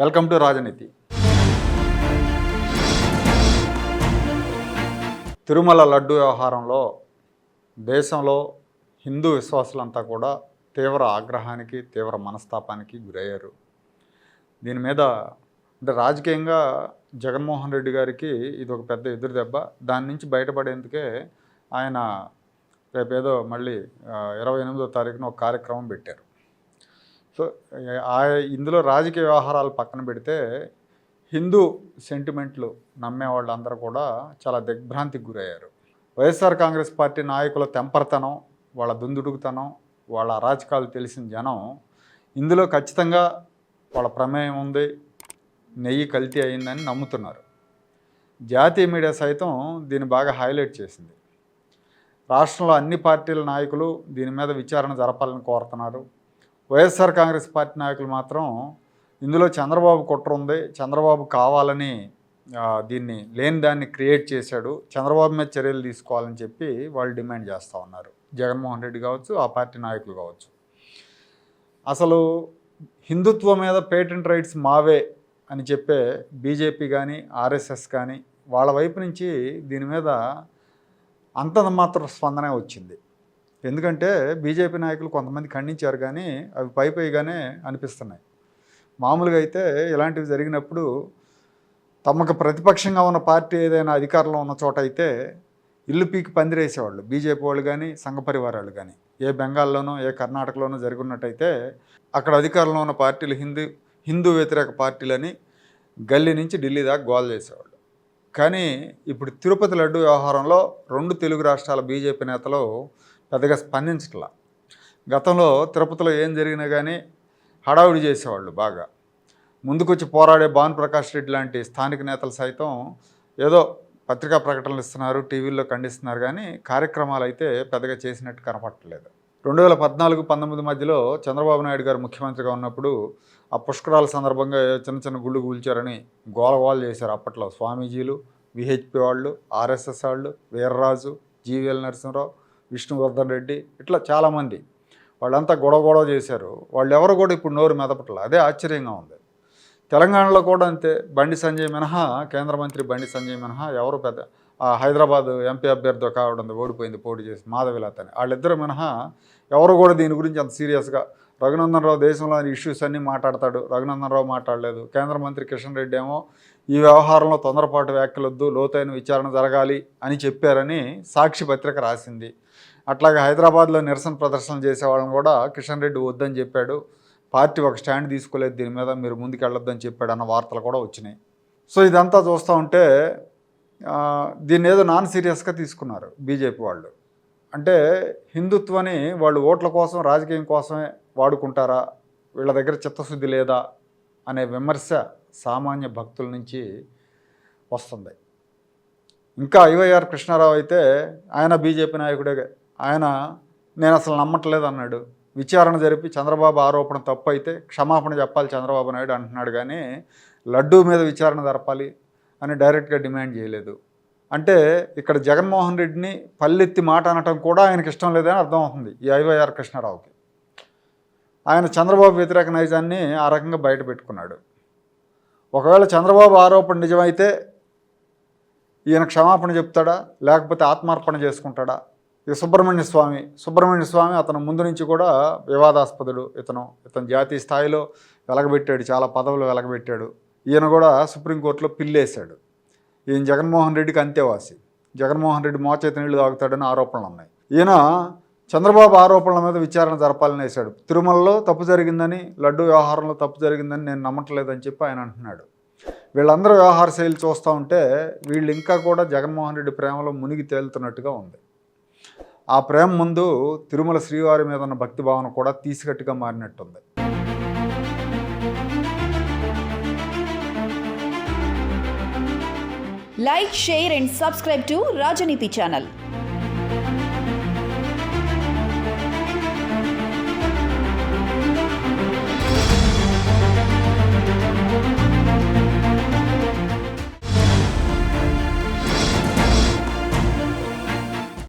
Welcome to రాజనీతి. తిరుమల లడ్డు వ్యవహారంలో దేశంలో హిందూ విశ్వాసులంతా కూడా తీవ్ర ఆగ్రహానికి తీవ్ర మనస్తాపానికి గురయ్యారు. దీని మీద అంటే రాజకీయంగా జగన్మోహన్ రెడ్డి గారికి ఇది ఒక పెద్ద ఎదురు దెబ్బ. దాని నుంచి బయటపడేందుకే ఆయన రేపేదో మళ్ళీ ఇరవై ఎనిమిదో తారీఖున ఒక కార్యక్రమం పెట్టారు. సో ఆ ఇందులో రాజకీయ వ్యవహారాలు పక్కన పెడితే హిందూ సెంటిమెంట్లు నమ్మే వాళ్ళందరూ కూడా చాలా దిగ్భ్రాంతికి గురయ్యారు. వైఎస్ఆర్ కాంగ్రెస్ పార్టీ నాయకుల తెంపరతనం వాళ్ళ దుందుడుగుతనం వాళ్ళ అరాచకాలు తెలిసిన జనం ఇందులో ఖచ్చితంగా వాళ్ళ ప్రమేయం ఉంది నెయ్యి కల్తీ అయిందని నమ్ముతున్నారు. జాతీయ మీడియా సైతం దీన్ని బాగా హైలైట్ చేసింది. రాష్ట్రంలో అన్ని పార్టీల నాయకులు దీని మీద విచారణ జరపాలని కోరుతున్నారు. వైఎస్ఆర్ కాంగ్రెస్ పార్టీ నాయకులు మాత్రం ఇందులో చంద్రబాబు కుట్ర ఉంది. చంద్రబాబు కావాలని దీన్ని లేని దాన్ని క్రియేట్ చేశాడు. చంద్రబాబు మీద చర్యలు తీసుకోవాలని చెప్పి వాళ్ళు డిమాండ్ చేస్తూ ఉన్నారు. జగన్మోహన్ రెడ్డి కావచ్చు ఆ పార్టీ నాయకులు కావచ్చు. అసలు హిందుత్వం మీద పేటెంట్ రైట్స్ మావే అని చెప్పే బీజేపీ కానీ ఆర్ఎస్ఎస్ కానీ వాళ్ళ వైపు నుంచి దీని మీద అంతంత మాత్రం స్పందనే వచ్చింది. ఎందుకంటే బీజేపీ నాయకులు కొంతమంది ఖండించారు కానీ అవి పై పైగానే అనిపిస్తున్నాయి. మామూలుగా అయితే ఇలాంటివి జరిగినప్పుడు తమకు ప్రతిపక్షంగా ఉన్న పార్టీ ఏదైనా అధికారంలో ఉన్న చోట అయితే ఇల్లు పీకి పందిరేసేవాళ్ళు. బీజేపీ వాళ్ళు కానీ సంఘ పరివారాలు కానీ. ఏ బెంగాల్లోనో ఏ కర్ణాటకలోనో జరుగున్నట్టయితే అక్కడ అధికారంలో ఉన్న పార్టీలు హిందూ హిందూ వ్యతిరేక పార్టీలని గల్లీ నుంచి ఢిల్లీ దాకా గోల్ చేసేవాళ్ళు. కానీ ఇప్పుడు తిరుపతి లడ్డు వ్యవహారంలో రెండు తెలుగు రాష్ట్రాల బీజేపీ నేతలు పెద్దగా స్పందించట్లా. గతంలో తిరుపతిలో ఏం జరిగినా కానీ హడావుడి చేసేవాళ్ళు బాగా. ముందుకొచ్చి పోరాడే భాను ప్రకాష్ రెడ్డి లాంటి స్థానిక నేతలు సైతం ఏదో పత్రికా ప్రకటనలు ఇస్తున్నారు టీవీల్లో ఖండిస్తున్నారు కానీ కార్యక్రమాలు అయితే పెద్దగా చేసినట్టు కనపట్టలేదు రెండు వేల పద్నాలుగు పంతొమ్మిది మధ్యలో చంద్రబాబు నాయుడు గారు ముఖ్యమంత్రిగా ఉన్నప్పుడు ఆ పుష్కరాల సందర్భంగా చిన్న చిన్న గుళ్ళు కూల్చారని గోలగోల చేశారు అప్పట్లో స్వామీజీలు విహెచ్పి వాళ్ళు ఆర్ఎస్ఎస్ వాళ్ళు వీర్రాజు జీవీఎల్ నరసింహరావు విష్ణువర్ధన్ రెడ్డి ఇట్లా చాలామంది. వాళ్ళంతా గొడవ గొడవ చేశారు. వాళ్ళు ఎవరు కూడా ఇప్పుడు నోరు మెదపట్ల అదే ఆశ్చర్యంగా ఉంది. తెలంగాణలో కూడా అంతే. బండి సంజయ్ మినహా కేంద్ర మంత్రి బండి సంజయ్ మినహా ఎవరు పెద్ద హైదరాబాద్ ఎంపీ అభ్యర్థి కావడం ఓడిపోయింది పోటీ చేసి మాధవిలత అని వాళ్ళిద్దరు మినహా ఎవరు కూడా దీని గురించి అంత సీరియస్గా రఘునందన్ రావు దేశంలోని ఇష్యూస్ అన్నీ మాట్లాడతాడు. రఘునందన్ రావు మాట్లాడలేదు. కేంద్ర మంత్రి కిషన్ రెడ్డి ఏమో ఈ వ్యవహారంలో తొందరపాటు వ్యాఖ్యలొద్దు లోతైన విచారణ జరగాలి అని చెప్పారని సాక్షి పత్రిక రాసింది. అట్లాగే హైదరాబాద్లో నిరసన ప్రదర్శనలు చేసే వాళ్ళని కూడా కిషన్ రెడ్డి వద్దని చెప్పాడు. పార్టీ ఒక స్టాండ్ తీసుకోలేదు దీని మీద మీరు ముందుకెళ్ళొద్దని చెప్పాడు అన్న వార్తలు కూడా వచ్చినాయి. సో ఇదంతా చూస్తూ ఉంటే దీన్ని ఏదో నాన్ సీరియస్గా తీసుకున్నారు బీజేపీ వాళ్ళు. అంటే హిందుత్వని వాళ్ళు ఓట్ల కోసం రాజకీయం కోసమే వాడుకుంటారా? వీళ్ళ దగ్గర చిత్తశుద్ధి లేదా? అనే విమర్శ సామాన్య భక్తుల నుంచి వస్తుంది. ఇంకా ఐవైఆర్ కృష్ణారావు అయితే ఆయన బీజేపీ నాయకుడే. ఆయన నేను అసలు నమ్మట్లేదు అన్నాడు. విచారణ జరిపి చంద్రబాబు ఆరోపణ తప్పు అయితే క్షమాపణ చెప్పాలి చంద్రబాబు నాయుడు అంటున్నాడు కానీ లడ్డూ మీద విచారణ జరపాలి అని డైరెక్ట్గా డిమాండ్ చేయలేదు. అంటే ఇక్కడ జగన్మోహన్ రెడ్డిని పల్లెత్తి మాట అనటం కూడా ఆయనకి ఇష్టం లేదని అర్థమవుతుంది ఈ ఐవైఆర్ కృష్ణారావుకి. ఆయన చంద్రబాబు వ్యతిరేక నైజాన్ని ఆ రకంగా బయట పెట్టుకున్నాడు. ఒకవేళ చంద్రబాబు ఆరోపణ నిజమైతే ఈయన క్షమాపణ చెప్తాడా? లేకపోతే ఆత్మార్పణ చేసుకుంటాడా? ఇది సుబ్రహ్మణ్య స్వామి సుబ్రహ్మణ్య స్వామి అతను ముందు నుంచి కూడా వివాదాస్పదుడు. ఇతను ఇతను జాతీయ స్థాయిలో వెలగబెట్టాడు చాలా పదవులు వెలగబెట్టాడు. ఈయన కూడా సుప్రీంకోర్టులో పిల్లేశాడు. ఈయన జగన్మోహన్ రెడ్డికి అంతేవాసి జగన్మోహన్ రెడ్డి మోచేతి నీళ్ళు తాగుతాడని ఆరోపణలు ఉన్నాయి ఈయన చంద్రబాబు ఆరోపణల మీద విచారణ జరపాలని వేశాడు. తిరుమలలో తప్పు జరిగిందని లడ్డు వ్యవహారంలో తప్పు జరిగిందని నేను నమ్మట్లేదని చెప్పి ఆయన అంటున్నాడు. వీళ్ళందరూ వ్యవహార శైలి చూస్తూ ఉంటే వీళ్ళు ఇంకా కూడా జగన్మోహన్ రెడ్డి ప్రేమలో మునిగి తేలుతున్నట్టుగా ఉంది. ఆ ప్రేమ ముందు తిరుమల శ్రీవారి మీద ఉన్న భక్తి భావన కూడా తీసికట్టుగా మారినట్టుంది. Like share and subscribe to Rajaneeti channel.